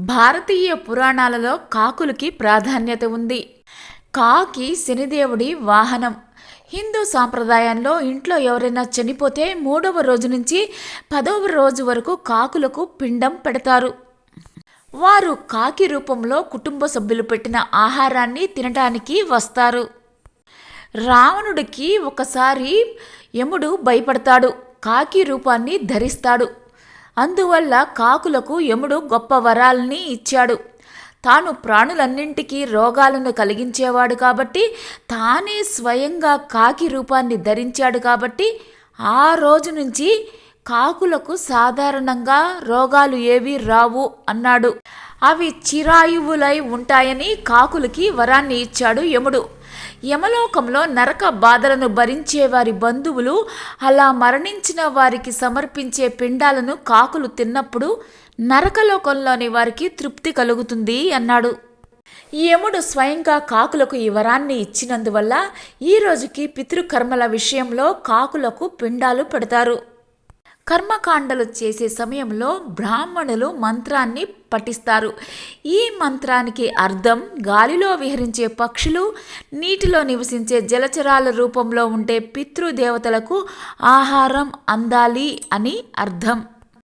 భారతీయ పురాణాలలో కాకులకి ప్రాధాన్యత ఉంది. కాకి శనిదేవుడి వాహనం. హిందూ సాంప్రదాయంలో ఇంట్లో ఎవరైనా చనిపోతే మూడవ రోజు నుంచి పదవ రోజు వరకు కాకులకు పిండం పెడతారు. వారు కాకి రూపంలో కుటుంబ సభ్యులు పెట్టిన ఆహారాన్ని తినటానికి వస్తారు. రావణుడికి ఒకసారి యముడు భయపడతాడు. కాకి రూపాన్ని ధరిస్తాడు. అందువల్ల కాకులకు యముడు గొప్ప వరాల్ని ఇచ్చాడు. తాను ప్రాణులన్నింటికీ రోగాలను కలిగించేవాడు కాబట్టి తానే స్వయంగా కాకి రూపాన్ని ధరించాడు కాబట్టి ఆ రోజు నుంచి కాకులకు సాధారణంగా రోగాలు ఏవీ రావు అన్నాడు. అవి చిరాయువులై ఉంటాయని కాకులకి వరాన్ని ఇచ్చాడు యముడు. యమలోకంలో నరక బాధలను భరించే వారి బంధువులు అలా మరణించిన వారికి సమర్పించే పిండాలను కాకులు తిన్నప్పుడు నరకలోకంలోని వారికి తృప్తి కలుగుతుంది అన్నాడు. యముడు స్వయంగా కాకులకు ఈ వరాన్ని ఇచ్చినందువల్ల ఈ రోజుకి పితృకర్మల విషయంలో కాకులకు పిండాలు పెడతారు. కర్మకాండలు చేసే సమయంలో బ్రాహ్మణులు మంత్రాన్ని పఠిస్తారు. ఈ మంత్రానికి అర్థం గాలిలో విహరించే పక్షులు నీటిలో నివసించే జలచరాల రూపంలో ఉండే పితృదేవతలకు ఆహారం అందాలి అని అర్థం.